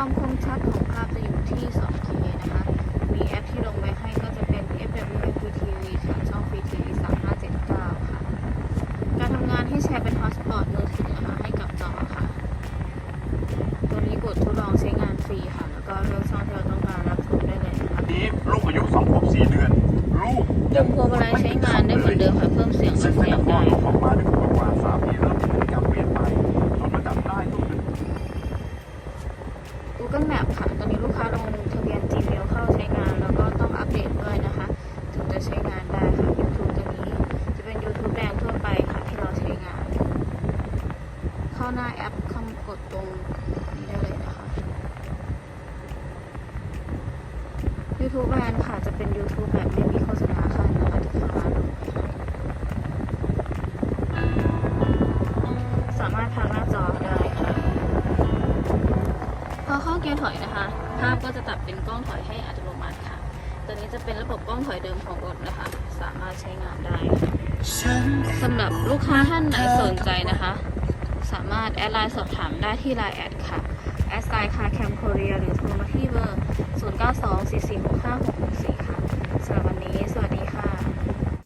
ความคงชัดของภาพจะอยู่ที่ 2K นะคะ มีแอปที่ลงไว้ให้ก็จะเป็น FWF TV ค่ะ ช่อง FreeTV 3579 ค่ะ การทำงานให้แชร์เป็นฮอตสปอตมือถือนะคะให้กับจอค่ะ ตัวนี้กดทดลองใช้งานฟรีค่ะ แล้วก็เลือกช่องที่เราต้องการรับชมได้เลยนะคะนี้ลูกอายุ2ขวบ4เดือน ลูกยังพวงมาลัยใช้งานได้เหมือนเดิมค่ะ เพิ่มเสียงลดเสียงได้ Google Map ค่ะ ตอนนี้ลูกค้าลงทะเบียน Gmail เข้าใช้งาน แล้วก็ต้องอัปเดตด้วยนะคะ ถึงจะใช้งานได้ค่ะ YouTube ตัวนี้ จะเป็น YouTube แดงทั่วไปค่ะที่เราใช้งาน เข้าหน้าแอปคำกดตรงนี้ได้เลยนะคะ YouTube แบนค่ะ จะเป็น YouTube แบบไม่มีโฆษณา พอเข้าเกียร์ถอยนะคะ ภาพก็จะตัดเป็นกล้องถอยให้อัตโนมัติค่ะ ตัวนี้จะเป็นระบบกล้องถอยเดิมของรถนะคะ สามารถใช้งานได้ค่ะสำหรับลูกค้าท่านไหนสนใจนะคะ สามารถแอดไลน์สอบถามได้ที่ไลน์แอดค่ะแอดไซน์คาแคมโคเรียหรือโทรมาที่เบอร์0924465664